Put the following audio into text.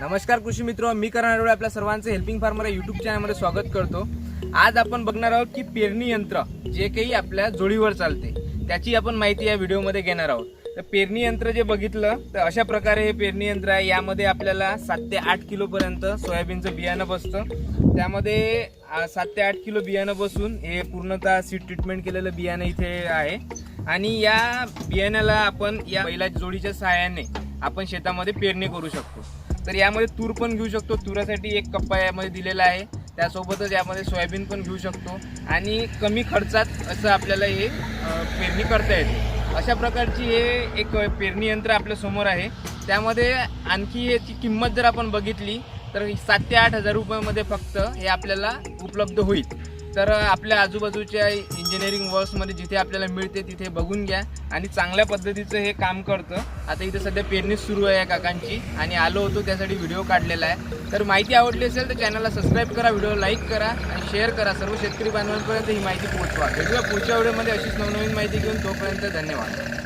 नमस्कार कृषी मित्र मी करणार आपल्या सर्वांचं हेल्पिंग फार्मर युट्यूब चॅनलमध्ये स्वागत करतो. आज आपण बघणार आहोत की पेरणी यंत्र जे काही आपल्या जोडीवर चालते त्याची आपण माहिती या व्हिडिओमध्ये घेणार आहोत. तर पेरणी यंत्र जे बघितलं तर अशा प्रकारे हे पेरणी यंत्र आहे. यामध्ये आपल्याला सात ते आठ किलोपर्यंत सोयाबीनचं बियाणं बसतं. त्यामध्ये सात ते आठ किलो बियाणं बसून हे पूर्णतः सीड ट्रीटमेंट केलेलं बियाणं इथे आहे. आणि या बियाण्याला आपण या बैला जोडीच्या सहाय्याने आपण शेतामध्ये पेरणी करू शकतो. तर यामध्ये तूर पण घेऊ शकतो. तुरासाठी एक कप्पा यामध्ये दिलेला आहे. त्यासोबतच यामध्ये सोयाबीन पण घेऊ शकतो. आणि कमी खर्चात असं आपल्याला हे पेरणी करता येते. अशा प्रकारची हे एक पेरणी यंत्र आपल्यासमोर आहे. त्यामध्ये आणखी याची किंमत जर आपण बघितली तर सात ते आठ हजार रुपयामध्ये फक्त हे आपल्याला उपलब्ध होईल. तर आपल्या आजूबाजूच्या इंजिनिअरिंग वर्क्समध्ये जिथे आपल्याला मिळते तिथे बघून घ्या. आणि चांगल्या पद्धतीचं हे काम करतं. आता इथे सध्या पेरणी सुरू आहे या काकांची. आणि आलो होतो त्यासाठी व्हिडिओ काढलेला आहे. तर माहिती आवडली असेल तर चॅनलला सबस्क्राईब करा व्हिडिओ लाईक करा आणि शेअर करा. सर्व शेतकरी बांधवांपर्यंत ही माहिती पोहोचवा. भेटूया पुढच्या व्हिडिओमध्ये अशीच नवनवीन माहिती घेऊन. तोपर्यंत धन्यवाद.